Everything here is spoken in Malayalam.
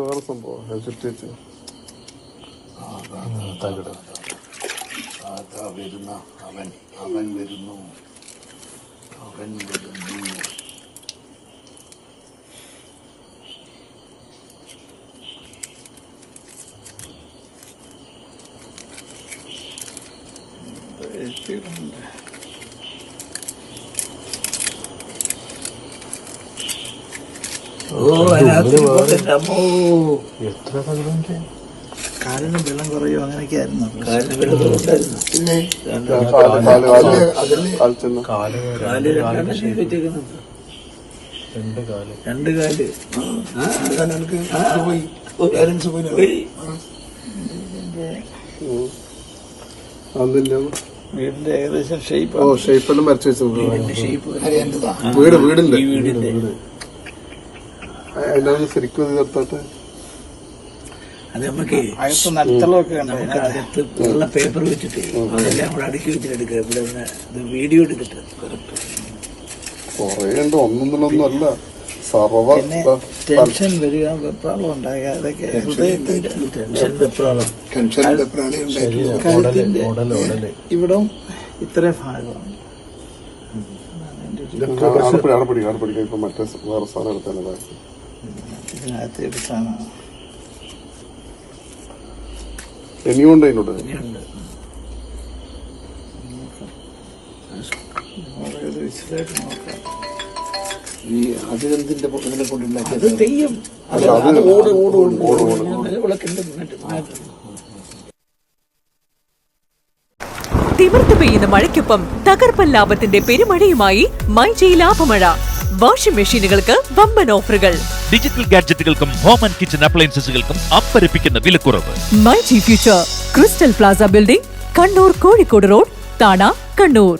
സംഭവം. അത് ചുറ്റി വെച്ച് തകിട് അതാ വരുന്ന അവൻ. അവൻ വരുന്നു. അവൻ വരുന്നു. എത്ര വെള്ളം കുറയോ അങ്ങനെയൊക്കെ ആയിരുന്നു പിന്നെ രണ്ട് കാൽ രണ്ട് കാൽ വീടിന്റെ ഏകദേശം ഷേപ്പ് ഓ ഷേപ്പ് വീട് വീടിന്റെ അതിനകത്ത് ശരിക്കും ഇത് ചേർത്താട്ട് അത് നമുക്ക് അകത്ത് ഉള്ള പേപ്പർ വെച്ചിട്ട് അതെല്ലാം കൂടെ അടുക്കി വെച്ചിട്ട് എടുക്കുക. ഇവിടെ വീഡിയോ എടുത്തിട്ട് കറക്റ്റ് കൊറേ ഉണ്ട്. ഒന്നൊന്നിലൊന്നും അല്ല. സർവ പിന്നെ ടെൻഷൻ വരിക വെപ്രാളം ഉണ്ടാകുക അതൊക്കെ ഹൃദയത്തിന്റെ ടെൻഷൻ വെപ്രാളം. കഴുത്തിന്റെ ഇവിടം ഇത്രയും ഭാഗമാണ്. മറ്റേ വേറെ സാധനം എടുത്താലേ ഇതിനകത്ത് എടുത്താണ് ഇനിയുണ്ട് വിശദമായിട്ട് നോക്കാം. ഈ അതിലെന്തിന്റെ ഇതിനെ കൊണ്ടുണ്ടാക്കിയത് അത് തെയ്യം. അത് ഓട് ഓട് ഓട് മുന്നിട്ട്. തിമിർത്ത് പെയ്യുന്ന മഴയ്ക്കൊപ്പം തകർപ്പൻ ലാഭത്തിന്റെ പെരുമഴയുമായി മൈജി ലാഭമഴ വാഷിംഗ് മെഷീനുകൾക്ക് വമ്പൻ ഓഫറുകൾ. ഡിജിറ്റൽ ഗാഡ്ജറ്റുകൾക്കും ഹോം ആൻഡ് കിച്ചൺ അപ്ലയൻസസുകൾക്കും അമ്പരപ്പിക്കുന്ന വിലക്കുറവ്. MyG future crystal plaza building Kannur Kozhikode road Thana Kannur